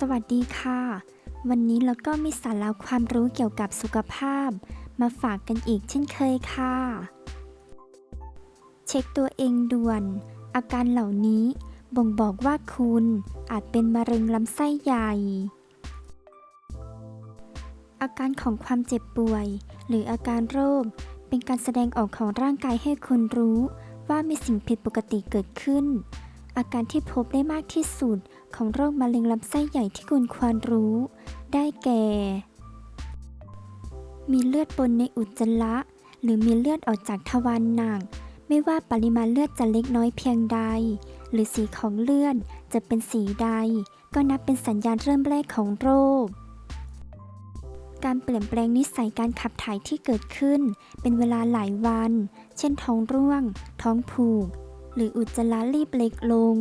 สวัสดีค่ะ วันนี้เราก็มีสาระความรู้เกี่ยวกับสุขภาพ มาฝากกันอีกเช่นเคยค่ะ เช็คตัวเองด่วน อาการเหล่านี้บ่งบอกว่าคุณอาจเป็นมะเร็งลำไส้ใหญ่ อาการของความเจ็บป่วย หรืออาการโรค เป็นการแสดงออกของร่างกายให้คุณรู้ว่ามีสิ่งผิดปกติเกิดขึ้น อาการที่พบได้มากที่สุดของโรคมะเร็งลำไส้ใหญ่ที่คุณควรรู้ ได้แก่ มีเลือดปนในอุจจาระ หรือมีเลือดออกจากทวารหนัก ไม่ว่าปริมาณเลือดจะเล็กน้อยเพียงใด หรือสีของเลือดจะเป็นสีใด ก็นับเป็นสัญญาณเริ่มแรกของโรค การเปลี่ยนแปลงนิสัยการขับถ่ายที่เกิดขึ้น เป็นเวลาหลายวัน เช่นท้องร่วง ท้องผูก หรืออุจจาระรีบเล็กลง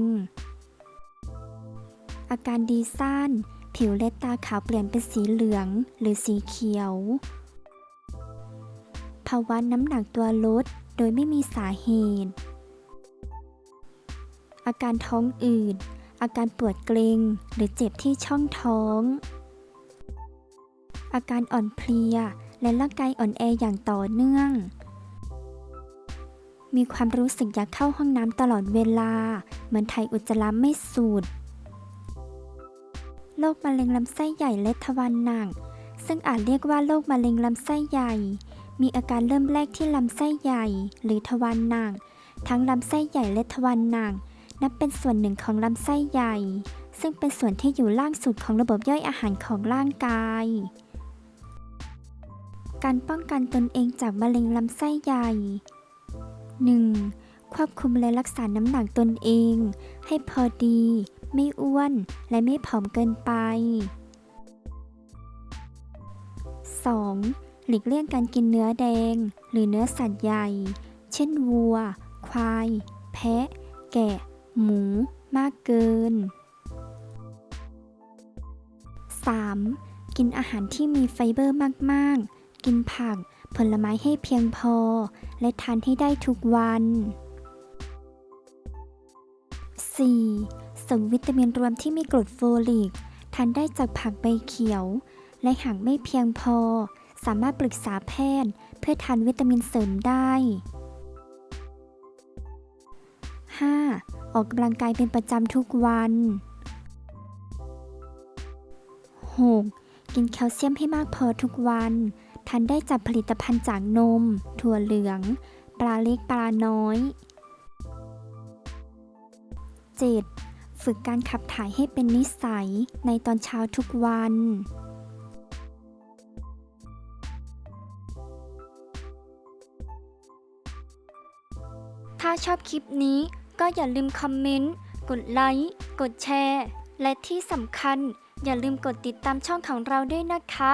อาการดีซ่าน ผิวและตาขาวเปลี่ยนเป็นสีเหลืองหรือสีเขียว ภาวะน้ำหนักตัวลดโดยไม่มีสาเหตุ อาการท้องอืด อาการปวดเกร็ง หรือเจ็บที่ช่องท้อง อาการอ่อนเพลียและร่างกายอ่อนแออย่างต่อเนื่อง มีความรู้สึกอยากเข้าห้องน้ำตลอดเวลา เหมือนถ่ายอุจจาระไม่สูดโรคมะเร็งลำไส้ใหญ่และทวารหนัก ซึ่งอาจเรียกว่าโรคมะเร็งลำไส้ใหญ่ มีอาการเริ่มแรกที่ลำไส้ใหญ่ หรือทวารหนัก ทั้งลำไส้ใหญ่และทวารหนัก นับเป็นส่วนหนึ่งของลำไส้ใหญ่ ซึ่งเป็นส่วนที่อยู่ล่างสุดของระบบย่อยอาหารของร่างกายการป้องกันตนเองจากมะเร็งลำไส้ใหญ่ 1. ควบคุมและรักษาน้ำหนักตนเอง ให้พอดี ไม่อ้วนและไม่ผอมเกินไป 2. หลีกเลี่ยงการกินเนื้อแดง หรือเนื้อสัตว์ใหญ่ เช่นวัว ควาย แพะ แกะ หมู มากเกิน 3. กินอาหารที่มีไฟเบอร์มาก ๆ กินผัก ผลไม้ให้เพียงพอ และทานให้ได้ทุกวัน 4. เสริมวิตามินรวมที่มีกรดโฟลิก ทานได้จากผักใบเขียว และหากไม่เพียงพอ สามารถปรึกษาแพทย์ เพื่อทานวิตามินเสริมได้ 5. ออกกำลังกายเป็นประจำทุกวัน 6. กินแคลเซียมให้มากพอทุกวัน ทานได้จากผลิตภัณฑ์จากนม ถั่วเหลือง ปลาเล็กปลาน้อย 7. ฝึกการขับถ่ายให้เป็นนิสัยในตอนเช้าทุกวัน ถ้าชอบคลิปนี้ก็อย่าลืมคอมเมนต์ กดไลค์ กดแชร์ และที่สำคัญอย่าลืมกดติดตามช่องของเราด้วยนะคะ